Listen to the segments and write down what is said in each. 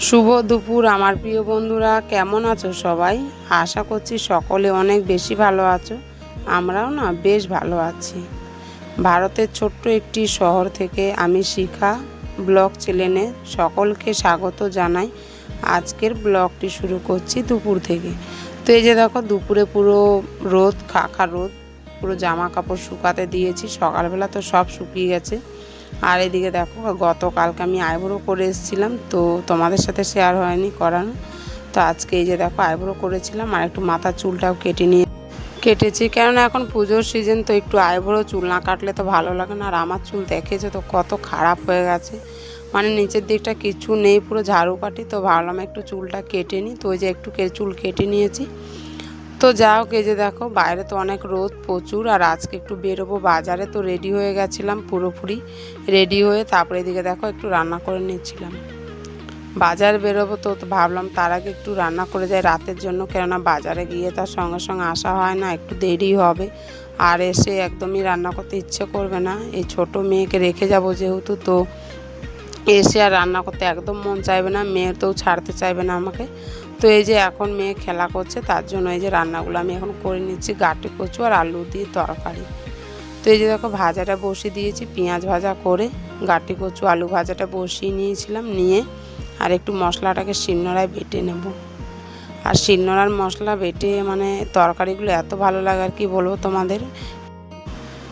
শুভ দুপুর, আমার প্রিয় বন্ধুরা। কেমন আছো সবাই? আশা করছি সকলে অনেক বেশি ভালো আছো। আমরাও না বেশ ভালো আছি। ভারতের ছোট্ট একটি শহর থেকে আমি শিখা ব্লগ চ্যানেলে সকলকে স্বাগত জানাই। আজকের ব্লগটি শুরু করছি দুপুর থেকে। তো এই যে দেখো, দুপুরে পুরো রোদ, খাখা রোদ, পুরো জামা কাপড় শুকাতে দিয়েছি। সকালবেলা তো সব শুকিয়ে গেছে। আর এদিকে দেখো, গতকালকে আমি আইব্রো করে এসেছিলাম, তো তোমাদের সাথে শেয়ার হয়নি করানো। তো আজকে এই যে দেখো, আইব্রো করেছিলাম আর একটু মাথার চুলটাও কেটে নিয়ে কেটেছি। কেননা এখন পুজোর সিজন তো একটু আইব্রো চুল না কাটলে তো ভালো লাগে না। আর আমার চুল দেখেছে তো, কত খারাপ হয়ে গেছে। মানে নিচের দিকটা কিছু নেই, পুরো ঝাড়ু কাটি তো ভাবলাম একটু চুলটা কেটে নিই। তো ওই যে একটু চুল কেটে নিয়েছি। তো যাও কে যে দেখো, বাইরে তো অনেক রোদ প্রচুর, আর আজকে একটু বেরোবো বাজারে, তো রেডি হয়ে গেছিলাম পুরোপুরি রেডি হয়ে তারপরে এদিকে দেখো একটু রান্না করে নিচ্ছিলাম। বাজার বেরোবো তো তো ভাবলাম তার আগে একটু রান্না করে যাই রাতের জন্য, কেননা বাজারে গিয়ে তার সঙ্গে সঙ্গে আসা হয় না, একটু দেরি হবে, আর এসে একদমই রান্না করতে ইচ্ছে করবে না। এই ছোট মেয়েকে রেখে যাব যেহেতু, তো এসে আর রান্না করতে একদম মন চাইবে না মেয়ের তো ছাড়তে চাইবে না আমাকে। তো এই যে এখন মেয়ে খেলা করছে, তার জন্য এই যে রান্নাগুলো আমি এখন করে নিচ্ছি, গাটি কচু আর আলু দিয়ে তরকারি। তো এই যে দেখো ভাজাটা বসিয়ে দিয়েছি, পেঁয়াজ ভাজা করে গাটি কচু আলু ভাজাটা বসিয়ে নিয়েছিলাম, নিয়ে আর একটু মশলাটাকে শিলনোড়ায় বেটে নেব। আর শিলনোড়ার মশলা বেটে মানে তরকারিগুলো এত ভালো লাগে আর কি বলব তোমাদের?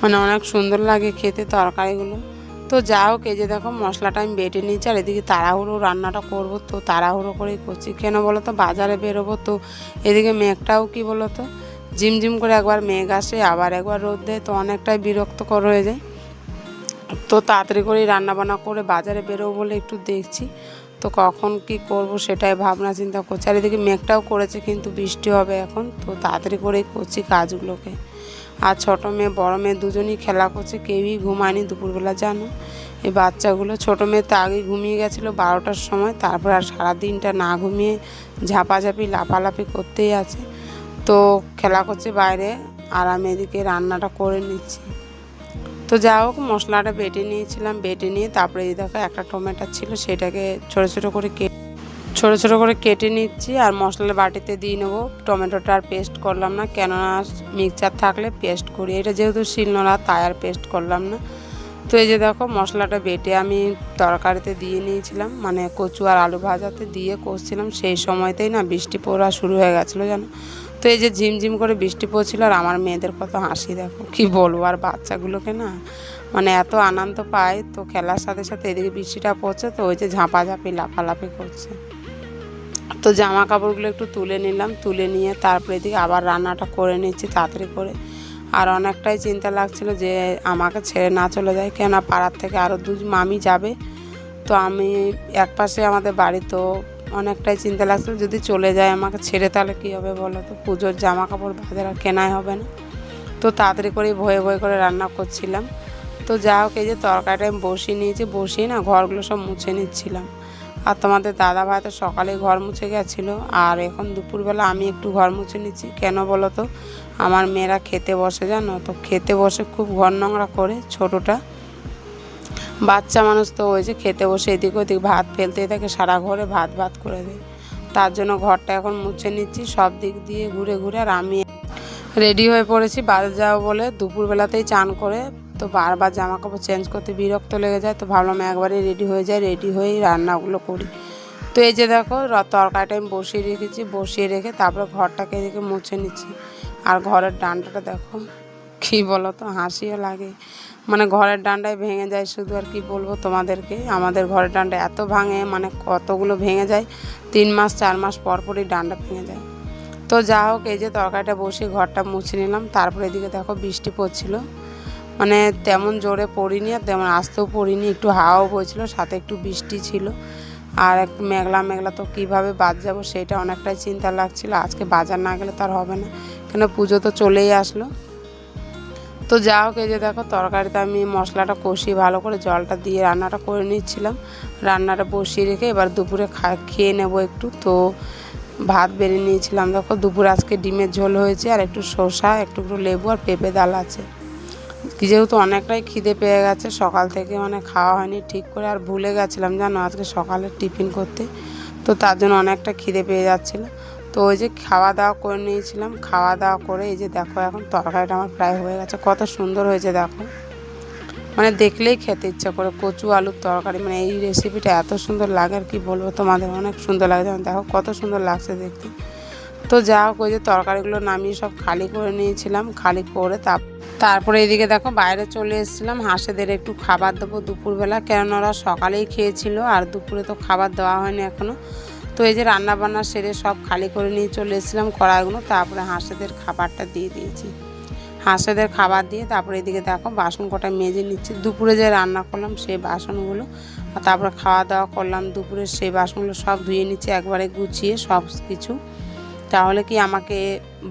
মানে অনেক সুন্দর লাগে খেতে তরকারিগুলো। তো যা হোক, এই যে দেখো মশলাটা আমি বেটে নিয়েছি, আর এদিকে তাড়াহুড়ো রান্নাটা করব তো, তাড়াহুড়ো করেই করছি। কেন বলো তো, বাজারে বেরোবো তো, এদিকে মেঘটাও কি বলো তো, ঝিমঝিম করে একবার মেঘ আসে, আবার একবার রোদ দেয়, তো অনেকটাই বিরক্তকর হয়ে যায়। তো তাড়াতাড়ি করেই রান্নাবান্না করে বাজারে বেরোবো বলে একটু দেখছি। তো কখন কি করব সেটাই ভাবনা চিন্তা করছি। আর এদিকে মেঘটাও করেছে কিন্তু বৃষ্টি হবে এখন, তো তাড়াতাড়ি করেই করছি কাজগুলোকে। আর ছোটো মেয়ে, বড় মেয়ে দুজনই খেলা করছে, কেউই ঘুমায়নি দুপুরবেলা, জানো? এই বাচ্চাগুলো, ছোটো মেয়ে তো আগেই ঘুমিয়ে গেছিল বারোটার সময়, তারপর আর সারা দিনটা না ঘুমিয়ে ঝাপাঝাপি, লাফালাফি করতেই আছে। তো খেলা করছে বাইরে, আর আমি এদিকে রান্নাটা করে নিচ্ছি। তো যা হোক, মশলাটা বেটে নিয়েছিলাম, বেটে নিয়ে তারপরে এই দেখো একটা টমেটো ছিল, সেটাকে ছোটো ছোটো করে কেটে ছোটো ছোটো করে কেটে নিচ্ছি আর মশলার বাটিতে দিয়ে নেব। টমেটোটা আর পেস্ট করলাম না, কেননা মিক্সচার থাকলে পেস্ট করি। এটা যেহেতু শিলনোড়া তাই আর পেস্ট করলাম না। তো এই যে দেখো, মশলাটা বেটে আমি তরকারিতে দিয়ে নিয়েছিলাম মানে কচু আর আলু ভাজাতে দিয়ে কষছিলাম। সেই সময়তেই না বৃষ্টি পড়া শুরু হয়ে গেছিল, জানো? তো এই যে ঝিমঝিম করে বৃষ্টি পড়ছিল আর আমার মেয়েদের কত হাসি, দেখো। কি বলব? আর বাচ্চাগুলোকে না মানে এত আনন্দ পায় তো খেলার সাথে সাথে এদিকে বৃষ্টিটা পড়ছে তো ওই যে ঝাঁপাঝাঁপি, লাফালাফি করছে। তো জামা কাপড়গুলো একটু তুলে নিলাম, তুলে নিয়ে তারপরে এদিকে আবার রান্নাটা করে নিচ্ছি তাড়াতাড়ি করে। আর অনেকটাই চিন্তা লাগছিল যে আমাকে ছেড়ে না চলে যায় কেননা পাড়ার থেকে আরও দু মামি যাবে। তো আমি এক পাশে আমাদের বাড়ি তো অনেকটাই চিন্তা লাগছিল, যদি চলে যায় আমাকে ছেড়ে তাহলে কী হবে বলো তো? পুজোর জামা কাপড় বাজার আর কেনাই হবে না। তো তাড়াতাড়ি করে ভয়ে ভয়ে করে রান্না করছিলাম। তো যা হোক, এই যে তরকারিটা আমি বসিয়ে নিয়েছি, বসিয়ে না ঘরগুলো সব মুছে নিচ্ছিলাম। আর তোমাদের দাদা ভাই তো সকালে ঘর মুছে গেছিল, আর এখন দুপুরবেলা আমি একটু ঘর মুছে নিচ্ছি। কেন বলো তো? আমার মেয়েরা খেতে বসে জানো? তো খেতে বসে খুব ঘর নোংরা করে ছোটোটা। বাচ্চা মানুষ তো ওই যে খেতে বসে এদিক ওদিক ভাত ফেলতেই থাকে, সারা ঘরে ভাত ভাত করে দেয়। তার জন্য ঘরটা এখন মুছে নিচ্ছি, সব দিক দিয়ে ঘুরে ঘুরে আর আমি রেডি হয়ে পড়েছি বাজার যাব বলে। দুপুরবেলাতেই চান করে তো বারবার জামা কাপড় চেঞ্জ করতে বিরক্ত লেগে যায়, তো ভাবলাম একবারে রেডি হয়ে যায় রেডি হয়েই রান্নাগুলো করি। তো এই যে দেখো তরকারিটা আমি বসিয়ে রেখেছি, বসিয়ে রেখে তারপরে ঘরটাকে এদিকে মুছে নিচ্ছি। আর ঘরের ডান্ডাটা দেখো। কী বলো তো হাসিও লাগে। মানে ঘরের ডান্ডায় ভেঙে যায় শুধু আর কি বলব তোমাদেরকে। আমাদের ঘরের ডান্ডা এত ভাঙে মানে কতগুলো ভেঙে যায়, তিন মাস, চার মাস পর পরই ডান্ডা ভেঙে যায়। তো যা হোক, এই যে তরকারিটা বসে ঘরটা মুছে নিলাম, তারপরে এদিকে দেখো বৃষ্টি পড়ছিল। মানে তেমন জোরে পড়িনি আর তেমন আসতেও পড়িনি, একটু হাওয়াও বইছিল সাথে একটু বৃষ্টি ছিল। আর একটু মেঘলা মেঘলা তো কীভাবে বাদ যাব সেটা অনেকটাই চিন্তা লাগছিল, আজকে বাজার না গেলে তো আর হবে না। কেন পুজো তো চলেই আসলো। তো যা হোক, এই যে দেখো, তরকারিতে আমি মশলাটা কষিয়ে ভালো করে জলটা দিয়ে রান্নাটা করে নিচ্ছিলাম। রান্নাটা বসিয়ে রেখে এবার দুপুরে খা, খেয়ে নেব একটু। তো ভাত বেড়ে নিয়েছিলাম। দেখো, দুপুর আজকে ডিমের ঝোল হয়েছে, আর একটু শসা একটু লেবু আর পেঁপে ডাল আছে। যেহেতু অনেকটাই খিদে পেয়ে গেছে, সকাল থেকে মানে খাওয়া হয়নি ঠিক করে, আর ভুলে গেছিলাম জানো, আজকে সকালে টিফিন করতে। তো তার জন্য অনেকটা খিদে পেয়ে যাচ্ছিল। তো ওই যে খাওয়া দাওয়া করে নিয়েছিলাম, খাওয়া দাওয়া করে এই যে দেখো এখন তরকারিটা আমার প্রায় হয়ে গেছে, কত সুন্দর হয়েছে দেখো। মানে দেখলেই খেতে ইচ্ছা করে, কচু আলুর তরকারি মানে এই রেসিপিটা এত সুন্দর লাগে আর কি বলব তোমাদের, অনেক সুন্দর লাগে যেমন দেখো কত সুন্দর লাগছে দেখতে। তো যা হোক, ওই যে তরকারিগুলো নামিয়ে সব খালি করে নিয়েছিলাম, খালি করে তাপ, তারপরে এদিকে দেখো বাইরে চলে এসেছিলাম, হাঁসেদের একটু খাবার দেবো দুপুরবেলা, কেননা ওরা সকালেই খেয়েছিল, আর দুপুরে তো খাবার দেওয়া হয়নি এখনও তো এই যে রান্না বান্না সেরে সব খালি করে নিয়ে চলে এসেছিলাম কড়াইগুলো, তারপরে হাঁসেদের খাবারটা দিয়ে দিয়েছি। হাঁসেদের খাবার দিয়ে তারপরে এদিকে দেখো বাসন কটা মেজে নিচ্ছি। দুপুরে যে রান্না করলাম সেই বাসনগুলো, আর তারপরে খাওয়া দাওয়া করলাম দুপুরে সেই বাসনগুলো সব ধুয়ে নিচ্ছি, একবারে গুছিয়ে সব কিছু। তাহলে কি আমাকে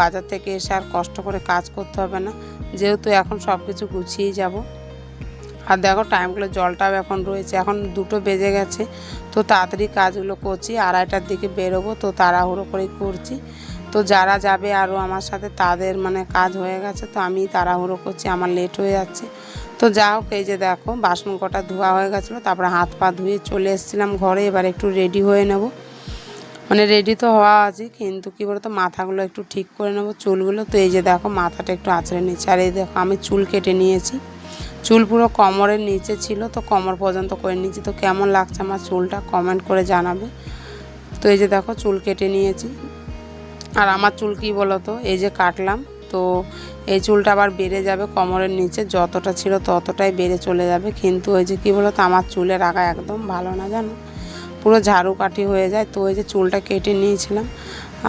বাজার থেকে এসে আর কষ্ট করে কাজ করতে হবে না? যেহেতু এখন সব কিছু গুছিয়েই যাব। আর দেখো টাইমগুলো জলটাও এখন রয়েছে। এখন দুটো বেজে গেছে, তো তাড়াতাড়ি কাজগুলো করছি। আড়াইটার দিকে বেরোবো, তো তাড়াহুড়ো করেই করছি। তো যারা যাবে আরও আমার সাথে, তাদের মানে কাজ হয়ে গেছে, তো আমি তাড়াহুড়ো করছি, আমার লেট হয়ে যাচ্ছে। তো যা হোক, এই যে দেখো, বাসন কটা ধোয়া হয়ে গেছিল, তারপরে হাত পা ধুয়ে চলে এসেছিলাম ঘরে, এবার একটু রেডি হয়ে নেব। মানে রেডি তো হওয়া আছে, কিন্তু কী বলতো, মাথাগুলো একটু ঠিক করে নেব, চুলগুলো। তো এই যে দেখো, মাথাটা একটু আঁচড়ে নিচ্ছি আর এই দেখো, আমি চুল কেটে নিয়েছি। চুল পুরো কোমরের নিচে ছিল, তো কোমর পর্যন্ত করে নিয়েছি। তো কেমন লাগছে আমার চুলটা কমেন্ট করে জানাবে। তো এই যে দেখো, চুল কেটে নিয়েছি। আর আমার চুল কী বলো তো এই যে কাটলাম, তো এই চুলটা আবার বেড়ে যাবে কোমরের নিচে, যতটা ছিল ততটাই বেড়ে চলে যাবে। কিন্তু ওই যে কী বলো তো আমার চুলের আগা একদম ভালো না জানো? পুরো ঝাড়ু কাঠি হয়ে যায়। তো ওই যে চুলটা কেটে নিয়েছিলাম,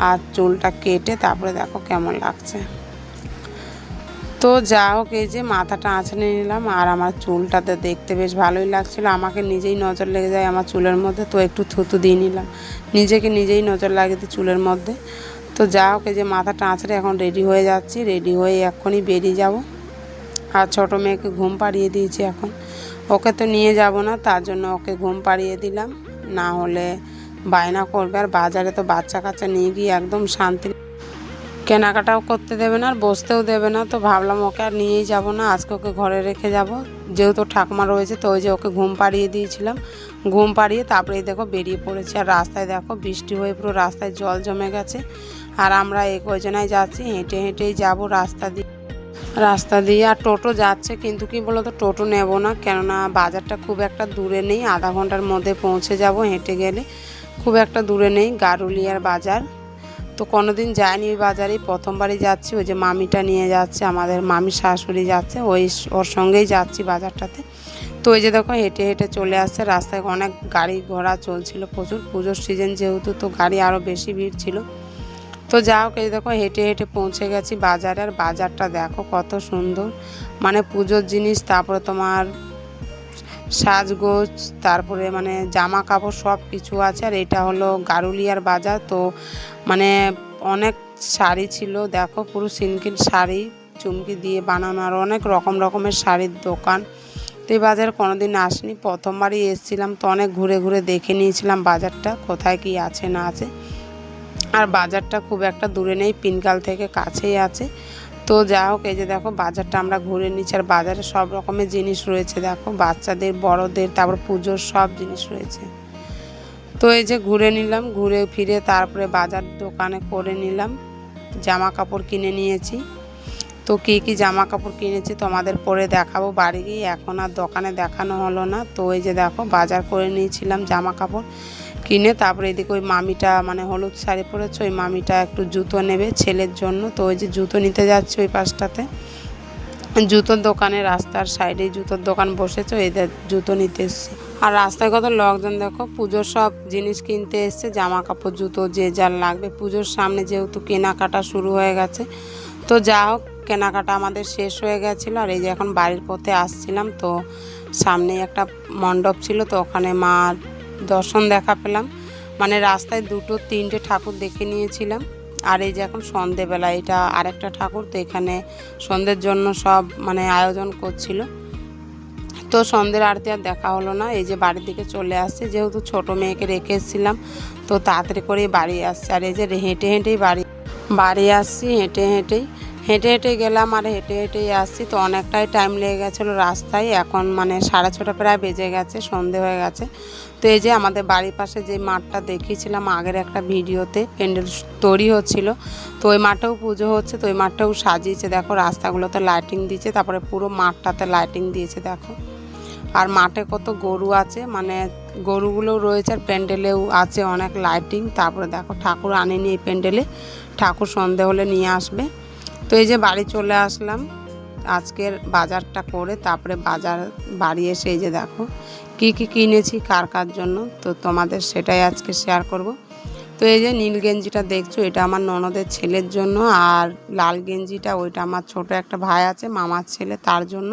আর চুলটা কেটে তারপরে দেখো কেমন লাগছে। তো যা হোক, এই যে মাথাটা আঁচড়ে নিলাম আর আমার চুলটাতে দেখতে বেশ ভালোই লাগছিল। আমাকে নিজেই নজর লেগে যায় আমার চুলের মধ্যে, তো একটু থুতু দিয়ে নিলাম। নিজেকে নিজেই নজর লাগিয়ে দিই চুলের মধ্যে। তো যা হোক, এই যে মাথাটা আঁচড়ে এখন রেডি হয়ে যাচ্ছি। রেডি হয়ে এক্ষুনি বেরিয়ে যাব। আর ছোটো মেয়েকে ঘুম পাড়িয়ে দিয়েছি এখন। ওকে তো নিয়ে যাব না, তার জন্য ওকে ঘুম পাড়িয়ে দিলাম। না হলে বায়না করবে। আর বাজারে তো বাচ্চা কাচ্চা নিয়ে গিয়ে একদম শান্তি কেনাকাটাও করতে দেবে না আর বসতেও দেবে না। তো ভাবলাম ওকে আর নিয়েই যাব না, আজকে ওকে ঘরে রেখে যাব। যেহেতু ঠাকুমা রয়েছে তো ওই যে ওকে ঘুম পাড়িয়ে দিয়েছিলাম। ঘুম পাড়িয়ে তারপরে দেখো বেরিয়ে পড়েছে। আর রাস্তায় দেখো বৃষ্টি হয়ে পুরো রাস্তায় জল জমে গেছে। আর আমরা এই কয়জনায় যাচ্ছি, হেঁটে হেঁটেই যাব রাস্তা দিয়ে। রাস্তা দিয়ে আর টোটো যাচ্ছে, কিন্তু কি বলতো টোটো নেব না। কেননা বাজারটা খুব একটা দূরে নেই, আধা ঘণ্টার মধ্যে পৌঁছে যাব হেঁটে গেলে। খুব একটা দূরে নেই, গারুলিয়ার বাজার। তো কোনো দিন যায়নি ওই বাজারে। প্রথমবারই যাচ্ছি, ওই যে মামিটা নিয়ে যাচ্ছে, আমাদের মামি শাশুড়ি যাচ্ছে, ওই ওর সঙ্গেই যাচ্ছি বাজারটাতে। তো ওই যে দেখো, হেঁটে হেঁটে চলে আসছে, রাস্তায় অনেক গাড়ি ঘোড়া চলছিল প্রচুর। পুজোর সিজন যেহেতু, তো গাড়ি আরও বেশি ভিড় ছিল। তো যা হোক, এই দেখো, হেঁটে হেঁটে পৌঁছে গেছি বাজারে। আর বাজারটা দেখো কত সুন্দর। মানে পুজোর জিনিস, তারপরে তোমার সাজগোজ, তারপরে মানে জামা কাপড় সব কিছু আছে। আর এটা হলো গারুলিয়ার বাজার। তো মানে অনেক শাড়ি ছিল। দেখো পুরো সিনকিন শাড়ি চুমকি দিয়ে বানানো। আর অনেক রকম রকমের শাড়ির দোকান। তো এই বাজার কোনোদিন আসিনি। প্রথমবারই এসেছিলাম। তো অনেক ঘুরে ঘুরে দেখে নিয়েছিলাম বাজারটা, কোথায় কি আছে না আছে। আর বাজারটা খুব একটা দূরে নেই পিনকাল থেকে কাছেই আছে। তো যা হোক, এই যে দেখো, বাজারটা আমরা ঘুরে নিচ্ছি, আর বাজারে সব রকমের জিনিস রয়েছে। দেখো, বাচ্চাদের, বড়দের, তারপর পুজোর সব জিনিস রয়েছে। তো এই যে ঘুরে নিলাম, ঘুরে ফিরে তারপরে বাজার দোকানে করে নিলাম জামা কাপড় কিনে নিয়েছি। তো কী কী জামা কাপড় কিনেছি তোমাদের পরে দেখাবো বাড়ি গিয়ে। এখন আর দোকানে দেখানো হলো না। তো এই যে দেখো, বাজার করে নিয়েছিলাম জামা কাপড় কিনে তারপরে এদিকে ওই মামিটা মানে হলুদ শাড়ি পরেছে, ওই মামিটা একটু জুতো নেবে ছেলের জন্য। তো ওই যে জুতো নিতে যাচ্ছে ওই পাশটাতে। জুতোর দোকানে, রাস্তার সাইডে জুতোর দোকান বসেছে এদের জুতো নিতে এসছে। আর রাস্তায় কত লোকজন দেখো, পুজোর সব জিনিস কিনতে এসছে জামা কাপড় জুতো যে যার লাগবে। পুজোর সামনে যেহেতু কেনাকাটা শুরু হয়ে গেছে, তো যা হোক, কেনাকাটা আমাদের শেষ হয়ে গেছিল। আর এই যে এখন বাড়ির পথে আসছিলাম, তো সামনে একটা মণ্ডপ ছিল, তো ওখানে মা দর্শন দেখা পেলাম। মানে রাস্তায় দুটো, তিনটে ঠাকুর দেখে নিয়েছিলাম। আর এই যে এখন সন্ধেবেলা, এটা আরেকটা ঠাকুর তো এখানে সন্ধ্যের জন্য সব মানে আয়োজন করছিল। তো সন্ধ্যের আরতি আর দেখা হলো না। এই যে বাড়ির দিকে চলে আসছে, যেহেতু ছোট মেয়েকে রেখে এসেছিলাম, তো তাড়াতাড়ি করেই বাড়ি আসছে। আর এই যে হেঁটে হেঁটেই বাড়ি বাড়ি আসছি, হেঁটে হেঁটেই হেঁটে হেঁটে গেলাম আর হেঁটে হেঁটেই আসছি। তো অনেকটাই টাইম লেগে গেছিল রাস্তায়। এখন মানে সাড়ে ছটা প্রায় বেজে গেছে, সন্ধে হয়ে গেছে। তো এই যে আমাদের বাড়ির পাশে যে মাঠটা দেখিয়েছিলাম আগের একটা ভিডিওতে, প্যান্ডেল তৈরি হচ্ছিল। তো ওই মাঠেও পুজো হচ্ছে, তো ওই মাঠটাও সাজিয়েছে। দেখো রাস্তাগুলোতে লাইটিং দিয়েছে, তারপরে পুরো মাঠটাতে লাইটিং দিয়েছে, দেখো। আর মাঠে কত গরু আছে মানে গরুগুলো রয়েছে আর প্যান্ডেলেও আছে অনেক লাইটিং তারপরে দেখো ঠাকুর আনেনি এই প্যান্ডেলে। ঠাকুর সন্ধে হলে নিয়ে আসবে। তো এই যে বাড়ি চলে আসলাম, আজকের বাজারটা করে তারপরে বাজার বাড়ি এসে এই যে দেখো, কি কি কিনেছি, কার কার জন্য, তো তোমাদের সেটাই আজকে শেয়ার করব। তো এই যে নীল গেঞ্জিটা দেখছ, এটা আমার ননদের ছেলের জন্য, আর লাল গেঞ্জিটা ওইটা আমার ছোট একটা ভাই আছে, মামার ছেলে তার জন্য।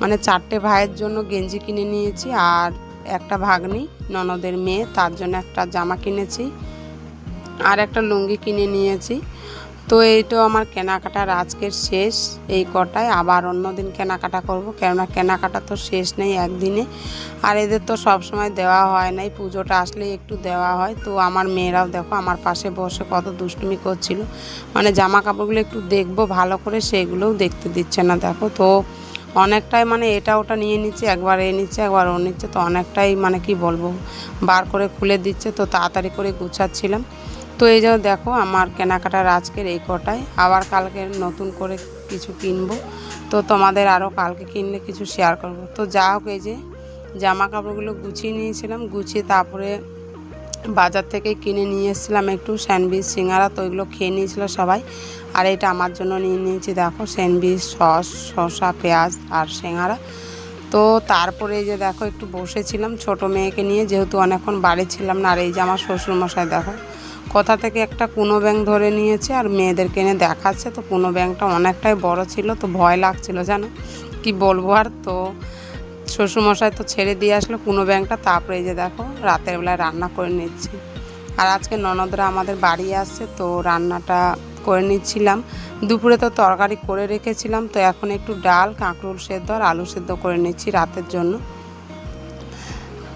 মানে চারটে ভাইয়ের জন্য গেঞ্জি কিনে নিয়েছি, আর একটা ভাগ্নি, ননদের মেয়ে, তার জন্য একটা জামা কিনেছি, আর একটা লুঙ্গি কিনে নিয়েছি। তো এই তো আমার কেনাকাটার আজকের শেষ। এই কটায় আবার অন্য দিন কেনাকাটা করব, কেননা কেনাকাটা তো শেষ নেই একদিনে। আর এদের তো সব সময় দেওয়া হয় নাই, পুজোটা আসলেই একটু দেওয়া হয়। তো আমার মেয়েরাও দেখো আমার পাশে বসে কত দুষ্টুমি করছিল। মানে জামা কাপড়গুলো একটু দেখব, ভালো করে সেগুলোও দেখতে দিচ্ছে না, দেখো। তো অনেকটাই মানে এটা ওটা নিয়ে নিচ্ছে, একবার এ নিচ্ছে, একবার ও নিচ্ছে। তো অনেকটাই মানে কি বলব, বার করে খুলে দিচ্ছে। তো তাড়াতাড়ি করে গুছাচ্ছিলাম। তো এই যাও দেখো, আমার কেনাকাটার আজকের এই কটায়। আবার কালকে নতুন করে কিছু কিনবো। তো তোমাদের আরও কালকে কিনলে কিছু শেয়ার করব। তো যা হোক এই যে জামা কাপড়গুলো গুছিয়ে নিয়েছিলাম। গুছিয়ে তারপরে বাজার থেকে কিনে নিয়ে এসেছিলাম একটু স্যান্ডউইচ সিঙ্গারা, তো ওইগুলো খেয়ে নিয়েছিল সবাই। আর এটা আমার জন্য নিয়ে নিয়েছি, দেখো স্যান্ডউইচ সস, শসা, পেঁয়াজ আর সিঙ্গারা। তো তারপরে যে দেখো, একটু বসেছিলাম ছোট মেয়েকে নিয়ে, যেহেতু অনেকক্ষণ বাড়ি ছিলাম না। আর এই যে আমার শ্বশুরমশাই, দেখো কোথা থেকে একটা কুনো ব্যাংক ধরে নিয়েছে আর মেয়েদেরকে এনে দেখাচ্ছে। তো কুনো ব্যাংকটা অনেকটাই বড় ছিল, তো ভয় লাগছিল জানো? কি বলব আর তো? শ্বশুরমশাই তো ছেড়ে দিয়ে আসলো কুনো ব্যাংকটা তারপরে যে দেখো, রাতের বেলায় রান্না করে নিচ্ছি। আর আজকে ননদরা আমাদের বাড়ি আসছে, তো রান্নাটা করে নিচ্ছিলাম। দুপুরে তো তরকারি করে রেখেছিলাম, তো এখন একটু ডাল, কাঁকরোল সেদ্ধ আর আলু সেদ্ধ করে নিচ্ছি রাতের জন্য।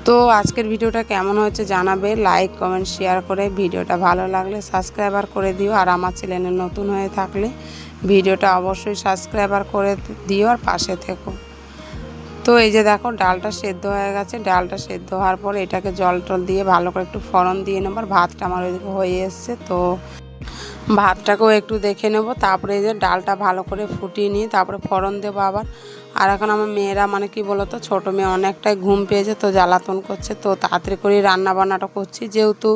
তো আজকের ভিডিওটা কেমন হয়েছে জানাবে লাইক কমেন্ট শেয়ার করে ভিডিওটা ভালো লাগলে সাবস্ক্রাইবার করে দিও। আর আমার চ্যানেলে নতুন হয়ে থাকলে ভিডিওটা অবশ্যই সাবস্ক্রাইবার করে দিও আর পাশে থেকো। তো এই যে দেখো, ডালটা সেদ্ধ হয়ে গেছে। ডালটা সেদ্ধ হওয়ার পরে এটাকে জল টল দিয়ে ভালো করে একটু ফোড়ন দিয়ে নেব। আর ভাতটা আমার ওইদিকে হয়ে এসছে, তো ভাতটাকেও একটু দেখে নেব। তারপরে এই যে ডালটা ভালো করে ফুটিয়ে নিয়ে তারপরে ফোড়ন দেবো আবার। আর এখন আমার মেয়েরা মানে কি বলতো, ছোটো মেয়ে অনেকটাই ঘুম পেয়েছে, তো জ্বালাতন করছে, তো তাড়াতাড়ি করে রান্না বান্নাটা করছি। যেহেতু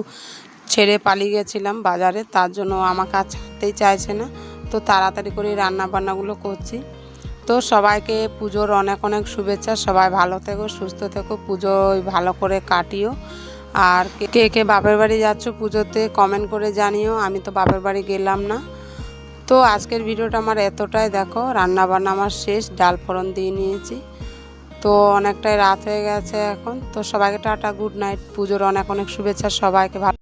ছেড়ে পালিয়ে গেছিলাম বাজারে, তার জন্য আমাকে আর ছাড়তেই চাইছে না, তো তাড়াতাড়ি করে রান্না বান্নাগুলো করছি। তো সবাইকে পুজোর অনেক অনেক শুভেচ্ছা, সবাই ভালো থেকো, সুস্থ থেকো, পুজো ভালো করে কাটিও। আর কে কে বাপের বাড়ি যাচ্ছ পুজোতে কমেন্ট করে জানিও, আমি তো বাপের বাড়ি গেলাম না। তো আজকের ভিডিওটা আমার এতটাই, দেখো রান্না বান্না আমার শেষ, ডাল ফোড়ন দিয়ে নিয়েছি। তো অনেকটাই রাত হয়ে গেছে এখন। তো সবাইকে টাটা, গুড নাইট, পুজোর অনেক অনেক শুভেচ্ছা, সবাইকে ভালো